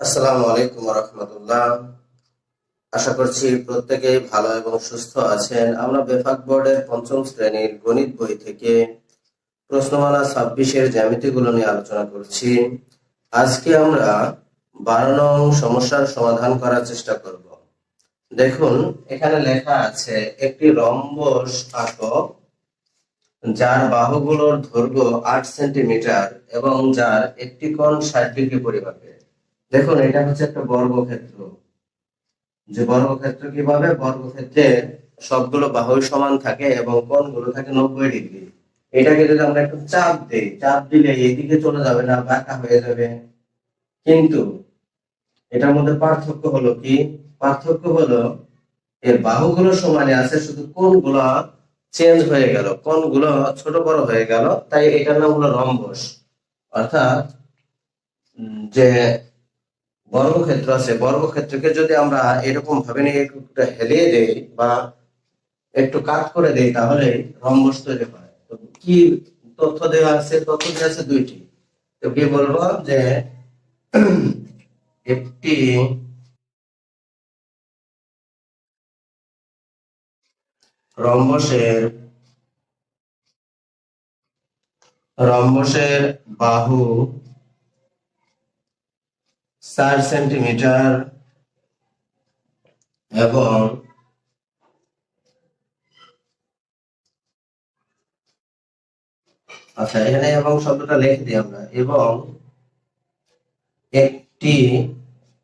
আসসালামু আলাইকুম রহমতুল্লাহ আশা করছি প্রত্যেকেই ভালো এবং সুস্থ আছেন। আমরা বেফাক বোর্ডের পঞ্চম শ্রেণির গণিত বই থেকে প্রশ্নমালা ছাব্বিশের জ্যামিতিগুলো নিয়ে আলোচনা করছি। আজকে আমরা বারো নং সমস্যার সমাধান করার চেষ্টা করব। দেখুন, এখানে লেখা আছে, একটি রম্বস আঁকো যার বাহুগুলোর দৈর্ঘ্য আট সেন্টিমিটার এবং যার একটি কোণ ষাট ডিগ্রি পরিমাপের। দেখুন, এটা হচ্ছে একটা বর্গক্ষেত্র। যে বর্গক্ষেত্র কীভাবে? বর্গক্ষেত্রে সবগুলো বাহু সমান থাকে এবং কোণগুলো থাকে নব্বই ডিগ্রি। এটাকে যদি আমরা একটু চাপ দিই, চাপ দিলে এদিকে চলে যাবে না, বাঁকা হয়ে যাবে। কিন্তু এটার মধ্যে পার্থক্য হলো কি? পার্থক্য হলো এর বাহুগুলো সমানে আছে, শুধু কোণগুলো চেঞ্জ হয়ে গেল, কোণগুলো ছোট বড় হয়ে গেল, তাই এটার নাম হলো রম্বস। অর্থাৎ যে বর্গক্ষেত্র আছে। বর্গক্ষেত্রকে যদি আমরা এরকম ভাবে নিয়ে একটু হেলিয়ে দেই বা একটু কাট করে দেই, তাহলে রম্বস তৈরি হয়। তো কি তথ্য দেওয়া আছে? তথ্য দেওয়া আছে দুইটি। তো কি বলব যে একটি রম্বসের রম্বসের বাহু চার সেন্টিমিটার এবং আচ্ছা এখানে এবং শব্দটা লিখে দিই আমরা। এবং একটি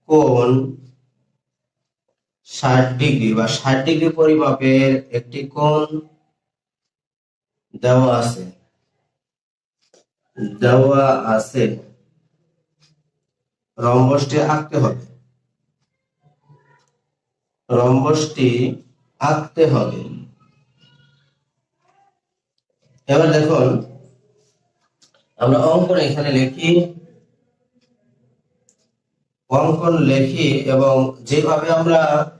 কোণ ষাট ডিগ্রি বা ষাট ডিগ্রি পরিমাপের একটি কোণ দেওয়া আছে। দেওয়া আছে। রম্বসটি আঁকতে হবে। রম্বসটি আঁকতে হবে। এবার দেখুন, আমরা অঙ্কন এখানে লিখি। অঙ্কন লিখি এবং যেভাবে আমরা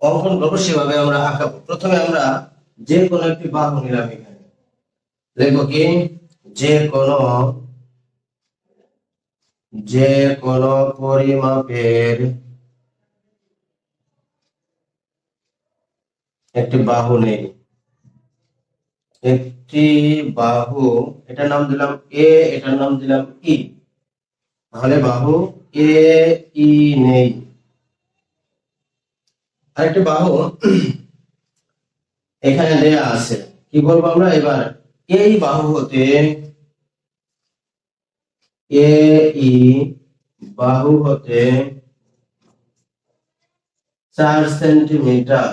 অঙ্কন করব, সেভাবে আমরা আঁকাবো। প্রথমে আমরা যে কোনো একটি বাহু নিলাম এখানে। লিখব কি? যে কোনো যে কোনো পরিমাপের একটি বাহু নেই। একটি বাহু, এটার নাম দিলাম এ এটার নাম দিলাম ই তাহলে বাহু এ ই নেই। আরেকটি বাহু এখানে দেয়া আছে। কি বলব আমরা? এবার এই বাহু হতে এ ই বাহু হতে চার সেন্টিমিটার।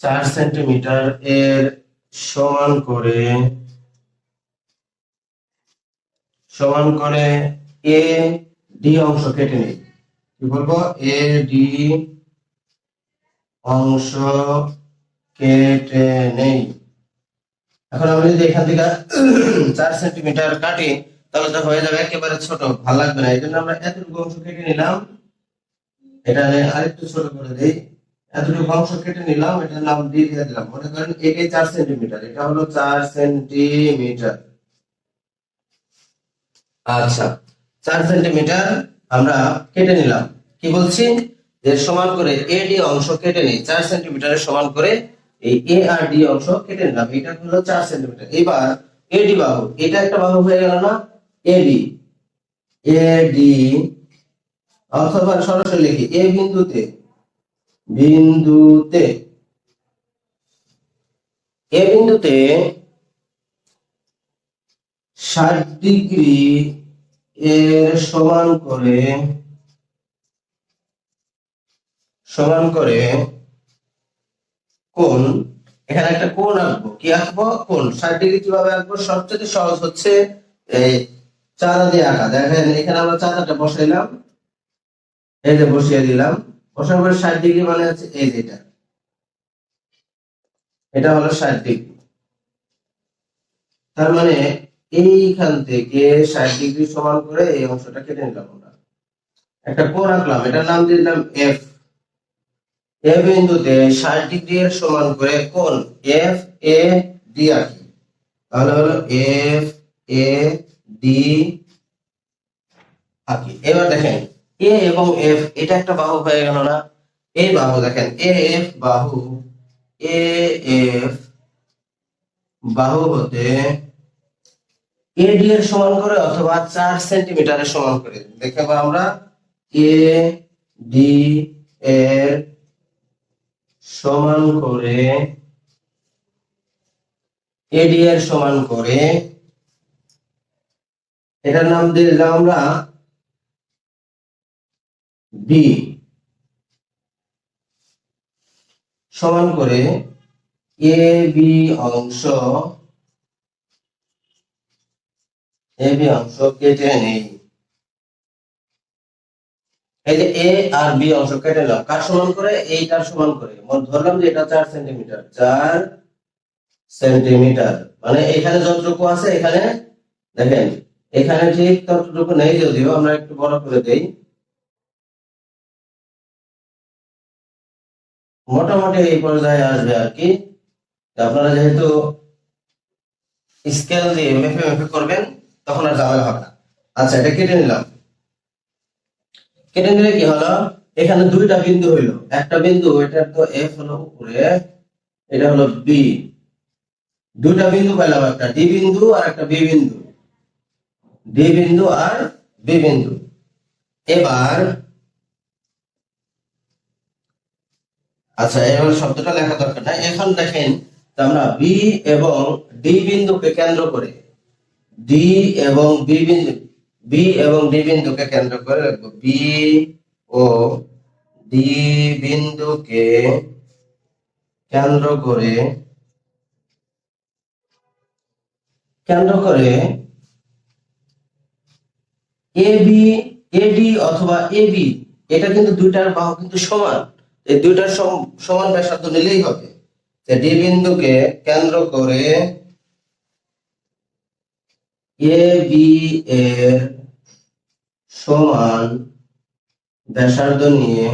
চার সেন্টিমিটার এর সমান করে সমান করে এ ডি অংশ কেটে নেই। কি বলব? এ ডি অংশ কেটে নেই। এখন আমরা যদি এখান থেকে চার সেন্টিমিটার কাটি, তাহলে তো হয়ে যাবে একেবারে ছোট, ভালো লাগবে না। এই জন্য আমরা এতটুকু অংশ কেটে নিলাম। এটা আরেকটু ছোট করে দিই। এতটুকু অংশ কেটে নিলাম, এটার নাম দিয়ে দিয়ে দিলাম। মনে করেন এটাই চার সেন্টিমিটার এটা হলো চার সেন্টিমিটার আচ্ছা চার সেন্টিমিটার আমরা কেটে নিলাম। কি বলছি? এর সমান করে এডি অংশ কেটে নিই, চার সেন্টিমিটারের সমান করে এই এ আর ডি অংশ কেটে নিলাম, এটা হলো চার সেন্টিমিটার এবার এডি বাহু, এটা একটা বাহু হয়ে গেল না? এডি এডি অথবা সরাসরি লিখি এ বিন্দুতে বিন্দুতে। এ বিন্দুতে ষাট ডিগ্রি এর সমান করে সমান করে কোন এখানে একটা কোণ আঁকবো। কি আঁকবো? কোণ। ষাট ডিগ্রি কীভাবে আঁকবো? সবচেয়ে সহজ হচ্ছে এই চাঁদা দিয়ে আঁকা। দেখেন, এখানে আমরা চাঁদাটা বসাইলাম এই যে বসিয়ে দিলাম। বসার পরে ষাট ডিগ্রি মানে হচ্ছে এই যেটা এটা। হলো ষাট ডিগ্রি। তার মানে এইখান থেকে ষাট ডিগ্রি সমান করে এই অংশটা কেটে নিলাম আমরা। একটা কোণ আঁকলাম। এটার নাম দিলাম এফ এ বিন্দুতে ষাট ডিগ্রি এর সমান করে কোণ এফ এ ডি আঁকি। তাহলে হলো এফ এ ডি আঁকি। এবার দেখেন, এ এবং এফ, এটা একটা বাহু হয়ে গেল না? এই বাহু দেখেন, এ এফ বাহু, এ এফ বাহু হতে এডি এর সমান করে অথবা চার সেন্টিমিটারের সমান করে। দেখে আমরা, এ ডি এর সমান করে এডি এর সমান করে, এটার নাম দিলাম আমরা বি সমান করে এ বি অংশ এ বি অংশ কেটে নেই। এই যে এ আর বি অংশ কেটে নিলাম কার সমান করে? এইটার সমান করে। ধরলাম যে এটা চার সেন্টিমিটার। চার সেন্টিমিটার। মানে এখানে যতটুকু আছে এখানে, দেখেন, এখানে ঠিক ততটুকু নেই যদিও, আমরা একটু বড় করে দেই। মোটামুটি এই পর্যায়ে আসবে আর কি। আপনারা যেহেতু স্কেল দিয়ে মেপে মেপে করবেন, তখন আর ঝামেলা হবে না। আচ্ছা এটা কেটে নিলাম। কেটে নিলে কি হলো? এখানে দুইটা বিন্দু হইল। একটা বিন্দু, এটা তো এফ হলো উপরে, এটা হলো বি দুইটা বিন্দু পেলাম একটা ডি বিন্দু আর একটা বি বিন্দু। ডি বিন্দু আর বি বিন্দু। এবার আচ্ছা এবার শব্দটা লেখা দরকার নাই। এখন দেখেন আমরা বি এবং ডি বিন্দুকে কেন্দ্র করে ডি এবং বি বিন্দু বি এবং ডি বিন্দুকে কেন্দ্র করে লিখব বি ও ডি বিন্দুকে কেন্দ্র করে কেন্দ্র করে এ বি এডি অথবা এ বি এটা কিন্তু দুইটার বাহু কিন্তু সমান। এই দুইটার সম- সমান ব্যাসার্ধ নিলেই হবে। ডি বিন্দুকে কেন্দ্র করে এ বি এর সমান ব্যাসার্ধ নিয়ে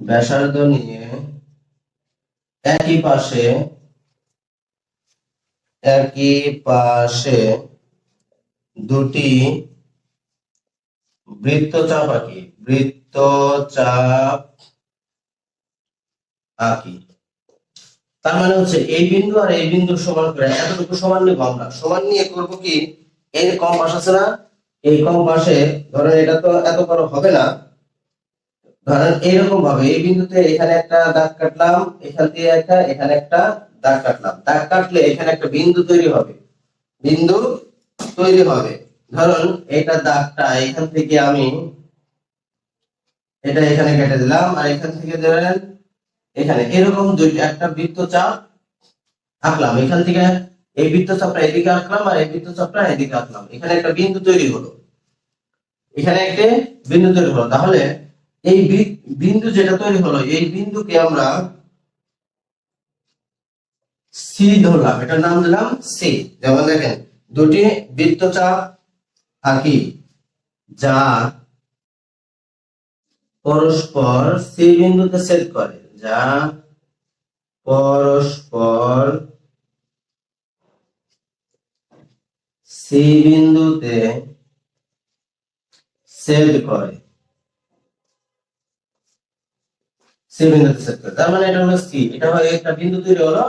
ব্যাসার্ধ নিয়ে একই পাশে একই পাশে দুটি বৃত্তচাপ আঁকি বৃত্তচাপ আঁকি। তার মানে হচ্ছে, এই বিন্দু আর এই বিন্দু সমান করে এতটুকু সমান নিয়ে আমরা। সমান নিয়ে করব কি? এই যে কম পাশ আছে না, এই কম পাশে ধরেন এটা তো এত বড় হবে না। ধরেন এইরকম ভাবে এই বিন্দুতে এখানে একটা দাগ কাটলাম, এখান দিয়ে একটা, এখানে একটা দাগ কাটলাম। দাগ কাটলে এখানে একটা বিন্দু তৈরি হবে। বিন্দু তৈরি হবে। ধরুন এটা দাগটা এখান থেকে আমি এটা এখানে কেটে দিলাম, আর এখান থেকে ধরেন এখানে এরকম দুইটা একটা বৃত্তচাপ আঁকলাম। এখান থেকে এই বৃত্তচাপটা এদিকে আঁকলাম আর এই বৃত্তচাপটা এদিকে আঁকলাম। এখানে একটা বিন্দু তৈরি হলো। এখানে একটা বিন্দু তৈরি হলো। তাহলে এই বিন্দু যেটা তৈরি হলো, এই বিন্দুকে আমরা সি ধরলাম। এটার নাম দিলাম সি যেমন দেখেন, দুটি বৃত্তচাপ আঁকি যা পরস্পর সি বিন্দুতে ছেদ করে। যা পরস্পর সি বিন্দুতে ছেদ করে। সি বিন্দুতে ছেদ করে। তার মানে এটা হলো সি। এটা হলো একটা বিন্দু তৈরি হলো,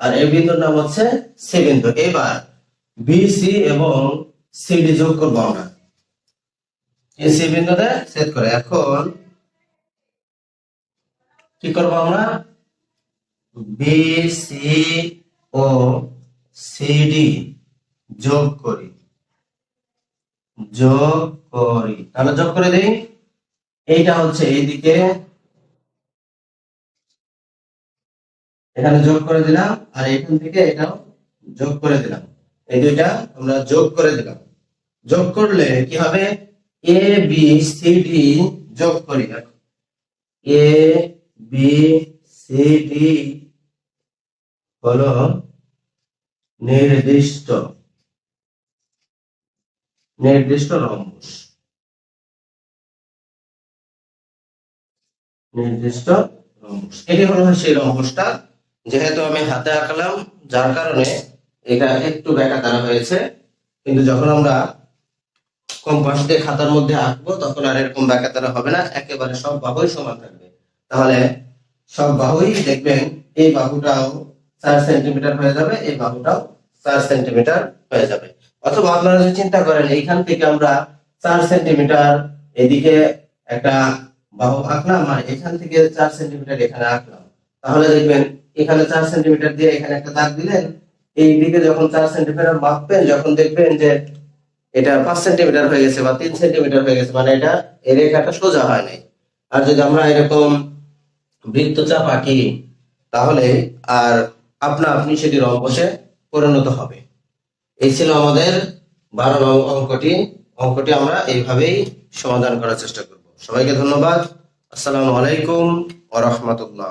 আর এই বিন্দুর নাম হচ্ছে সি বিন্দু। এবার বি সি এবং সিডি যোগ করব আমরা। এই সি বিন্দুতে ছেদ করে। এখন কি করব আমরা? বি সি ও সিডি যোগ করি। যোগ করি। তাহলে যোগ করে দিই। এইটা হচ্ছে এইদিকে। এখানে যোগ করে দিলাম আর এখান থেকে এটাও যোগ করে দিলাম। এই দুইটা আমরা যোগ করে দিলাম। যোগ করলে কি হবে? এ বি সি ডি যোগ করি। এ বি সি ডি হলো নির্দিষ্ট। নির্দিষ্ট রম্বস নির্দিষ্ট রম্বস এটি হলো সেই রম্বসটা যেহেতু আমি হাতে আঁকলাম, যার কারণে এটা একটু ব্যাকা দ্বারা হয়েছে। কিন্তু যখন আমরা কম্পাস দিয়ে খাতার মধ্যে আঁকবো, তখন আর এরকম ব্যাকাতারা হবে না। একেবারে সব বাহুই সমান থাকবে। তাহলে সব বাহুই দেখবেন, এই বাহুটাও চার সেন্টিমিটার হয়ে যাবে, এই বাহুটাও চার সেন্টিমিটার হয়ে যাবে। অথবা আপনারা যদি চিন্তা করেন, এইখান থেকে আমরা চার সেন্টিমিটার এদিকে একটা বাহু আঁকলাম আর এখান থেকে চার সেন্টিমিটার এখানে আঁকলাম। তাহলে দেখবেন, এখানে চার সেন্টিমিটার দিয়ে এখানে একটা দাগ দিলেন। এই দিকে যখন চার সেন্টিমিটার মাপবেন, যখন দেখবেন যে এটা পাঁচ সেন্টিমিটার হয়ে গেছে বা তিন সেন্টিমিটার হয়ে গেছে মানে এটা, এই রেখাটা সোজা হয় নাই। আর যদি আমরা এরকম বৃত্তচাপ আঁকি, তাহলে আর আপনা আপনি সেটি রম্বসে পরিণত হবে। এই ছিল আমাদের বারো নং অঙ্কটি। অঙ্কটি আমরা এইভাবেই সমাধান করার চেষ্টা করব। সবাইকে ধন্যবাদ। আসসালামু আলাইকুম ওরহমতুল্লাহ রাহমাতুল্লাহ।